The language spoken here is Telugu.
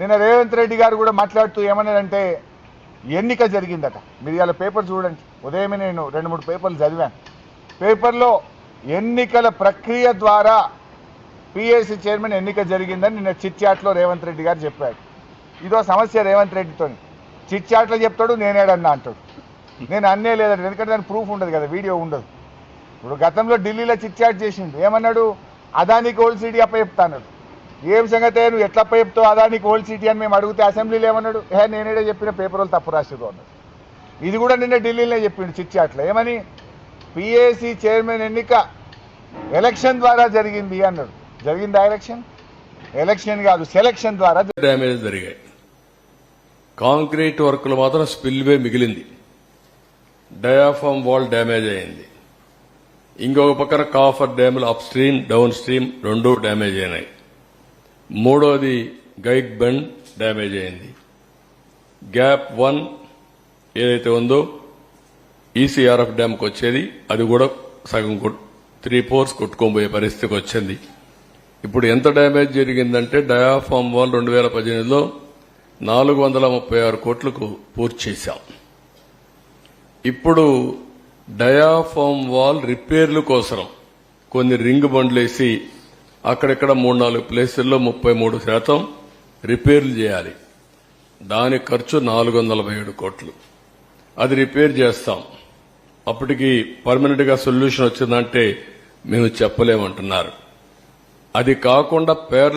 నిన్న రేవంత్ రెడ్డి గారు కూడా మాట్లాడుతూ ఏమన్నాడంటే ఎన్నిక జరిగిందట. మీరు ఇలా పేపర్ చూడండి. ఉదయమే నేను రెండు మూడు పేపర్లు చదివాను. పేపర్లో ఎన్నికల ప్రక్రియ ద్వారా పిఎస్సి చైర్మన్ ఎన్నిక జరిగిందని నిన్న చిట్చాట్లో రేవంత్ రెడ్డి గారు చెప్పాడు ఇదో సమస్య రేవంత్ రెడ్డితోని. చిట్చాట్లో చెప్తాడు నేనేడన్నా అంటాడు. నేను అన్నే లేదంటే ఎందుకంటే దాని ప్రూఫ్ ఉండదు కదా వీడియో ఉండదు. ఇప్పుడు గతంలో ఢిల్లీలో చిట్చాట్ చేసిండు. ఏమన్నాడు? అదానికి ఓల్డ్ అప్ప చెప్తాన్నాడు. ఏం సంగతే? నువ్వు ఎట్లా అప్ప అదా అదానికి ఓల్డ్ సిటీ అని మేము అడిగితే అసెంబ్లీలో ఏమన్నాడు? హే నేనేడే చెప్పిన పేపర్ వాళ్ళు తప్పు రాసిరు అన్నాడు. ఇది కూడా నిన్న ఢిల్లీలో చెప్పిండు చిట్చాట్లో ఏమని? పిఏసీ చైర్మన్ ఎన్నిక ఎలక్షన్ ద్వారా జరిగింది అన్నాడు. జరిగిందా ఎలక్షన్ ఎలక్షన్ కాదు సెలక్షన్ ద్వారా డ్యామేజ్ జరిగాయి. కాంక్రీట్ వర్క్లు మాత్రం స్పిల్వే మిగిలింది. డయాఫామ్ వాల్ డ్యామేజ్ అయింది. ఇంకొక పక్కన కాఫర్ డ్యాములు అప్ స్ట్రీమ్ డౌన్ స్ట్రీమ్ రెండూ డ్యామేజ్ అయినాయి. మూడోది గైడ్ బెండ్ డ్యామేజ్ అయింది. గ్యాప్ వన్ ఏదైతే ఉందో ఈసీఆర్ఎఫ్ డ్యామ్కి వచ్చేది. అది కూడా సగం త్రీ ఫోర్స్ కొట్టుకోబోయే పరిస్థితికి వచ్చింది. ఇప్పుడు ఎంత డ్యామేజ్ జరిగిందంటే డయాఫామ్ వాల్ రెండు వేల పద్దెనిమిదిలో నాలుగు వందల ముప్పై ఆరు కోట్లకు పూర్తి చేశాం. ఇప్పుడు డయాఫామ్ వాల్ రిపేర్ల కోసం కొన్ని రింగ్ బండ్లేసి అక్కడక్కడ మూడు నాలుగు ప్లేసుల్లో ముప్పై మూడు శాతం రిపేర్లు చేయాలి. దాని ఖర్చు నాలుగు వందల ఏడు కోట్లు. అది రిపేర్ చేస్తాం. అప్పటికి పర్మనెంట్గా సొల్యూషన్ వచ్చిందంటే మేము చెప్పలేమంటున్నారు. అది కాకుండా పేర్ల